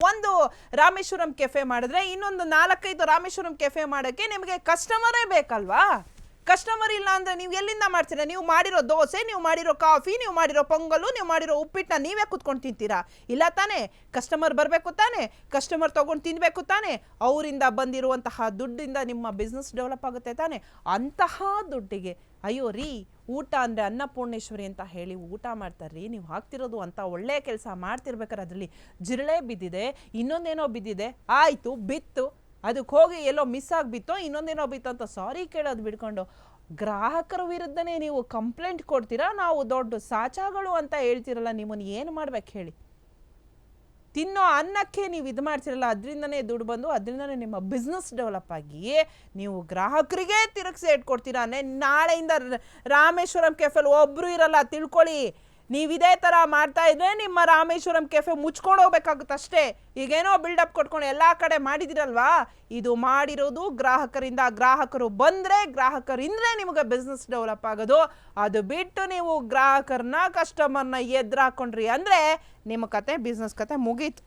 ಒಂದು ರಾಮೇಶ್ವರಂ ಕೆಫೆ ಮಾಡಿದ್ರೆ ಇನ್ನೊಂದು ನಾಲ್ಕೈದು ರಾಮೇಶ್ವರಂ ಕೆಫೆ ಮಾಡೋಕ್ಕೆ ನಿಮಗೆ ಕಸ್ಟಮರೇ ಬೇಕಲ್ವಾ? ಕಸ್ಟಮರ್ ಇಲ್ಲ ಅಂದ್ರೆ ನೀವು ಎಲ್ಲಿಂದ ಮಾಡ್ತೀರಾ? ನೀವು ಮಾಡಿರೋ ದೋಸೆ, ನೀವು ಮಾಡಿರೋ ಕಾಫಿ, ನೀವು ಮಾಡಿರೋ ಪೊಂಗಲು, ನೀವು ಮಾಡಿರೋ ಉಪ್ಪಿಟ್ಟನ್ನ ನೀವೇ ಕುತ್ಕೊಂಡು ತಿಂತೀರಾ? ಇಲ್ಲ ತಾನೇ. ಕಸ್ಟಮರ್ ಬರಬೇಕು ತಾನೇ. ಕಸ್ಟಮರ್ ತಗೊಂಡು ತಿನ್ನಬೇಕು ತಾನೇ. ಅವರಿಂದ ಬಂದಿರುವಂತಹ ದುಡ್ಡಿಂದ ನಿಮ್ಮ ಬಿಸ್ನೆಸ್ ಡೆವಲಪ್ ಆಗುತ್ತೆ ತಾನೇ. ಅಂತಹ ದುಡ್ಡಿಗೆ, ಅಯ್ಯೋ ರೀ, ಊಟ ಅಂದರೆ ಅನ್ನಪೂರ್ಣೇಶ್ವರಿ ಅಂತ ಹೇಳಿ ಊಟ ಮಾಡ್ತಾರ್ರಿ. ನೀವು ಹಾಕ್ತಿರೋದು ಅಂತ ಒಳ್ಳೆಯ ಕೆಲಸ ಮಾಡ್ತಿರ್ಬೇಕಾದ್ರೆ ಅದರಲ್ಲಿ ಜಿರಳೆ ಬಿದ್ದಿದೆ, ಇನ್ನೊಂದೇನೋ ಬಿದ್ದಿದೆ. ಆಯಿತು, ಬಿತ್ತು. ಅದಕ್ಕೆ ಹೋಗಿ ಎಲ್ಲೋ ಮಿಸ್ ಆಗಿಬಿತ್ತೋ, ಇನ್ನೊಂದೇನೋ ಬಿತ್ತು ಅಂತ ಸಾರಿ ಕೇಳೋದು ಬಿಡ್ಕೊಂಡು, ಗ್ರಾಹಕರ ವಿರುದ್ಧನೇ ನೀವು ಕಂಪ್ಲೇಂಟ್ ಕೊಡ್ತೀರಾ? ನಾವು ದೊಡ್ಡ ಸಾಚಾಗಳು ಅಂತ ಹೇಳ್ತಿರಲ್ಲ, ನಿಮ್ಮನ್ನು ಏನು ಮಾಡ್ಬೇಕು ಹೇಳಿ? ತಿನ್ನೋ ಅನ್ನಕ್ಕೆ ನೀವು ಇದು ಮಾಡ್ತಿರಲ್ಲ, ಅದರಿಂದನೇ ದುಡ್ಡು ಬಂದು, ಅದರಿಂದನೇ ನಿಮ್ಮ ಬಿಸ್ನೆಸ್ ಡೆವಲಪ್ ಆಗಿ ನೀವು ಗ್ರಾಹಕರಿಗೆ ತಿರುಗಿಸಿ ಇಟ್ಕೊಡ್ತೀರಾ ನಾಳೆಯಿಂದ ರಾಮೇಶ್ವರಂ ಕೆಫೆಲ್ ಒಬ್ಬರು ಇರಲ್ಲ, ತಿಳ್ಕೊಳ್ಳಿ. ನೀವು ಇದೇ ಥರ ಮಾಡ್ತಾ ಇದ್ರೆ ನಿಮ್ಮ ರಾಮೇಶ್ವರಂ ಕೆಫೆ ಮುಚ್ಕೊಂಡು ಹೋಗ್ಬೇಕಾಗುತ್ತೆ ಅಷ್ಟೇ. ಈಗೇನೋ ಬಿಲ್ಡಪ್ ಕೊಟ್ಕೊಂಡು ಎಲ್ಲ ಕಡೆ ಮಾಡಿದಿರಲ್ವಾ? ಇದು ಮಾಡಿರೋದು ಗ್ರಾಹಕರಿಂದ, ಗ್ರಾಹಕರು ಬಂದರೆ ಗ್ರಾಹಕರಿಂದಲೇ ನಿಮಗೆ ಬಿಸ್ನೆಸ್ ಡೆವಲಪ್ ಆಗೋದು. ಅದು ಬಿಟ್ಟು ನೀವು ಗ್ರಾಹಕರನ್ನ ಕಸ್ಟಮರ್ನ ಎದುರಾಕೊಂಡ್ರಿ ಅಂದರೆ ನಿಮ್ಮ ಕತೆ ಬಿಸ್ನೆಸ್ ಕತೆ ಮುಗೀತು.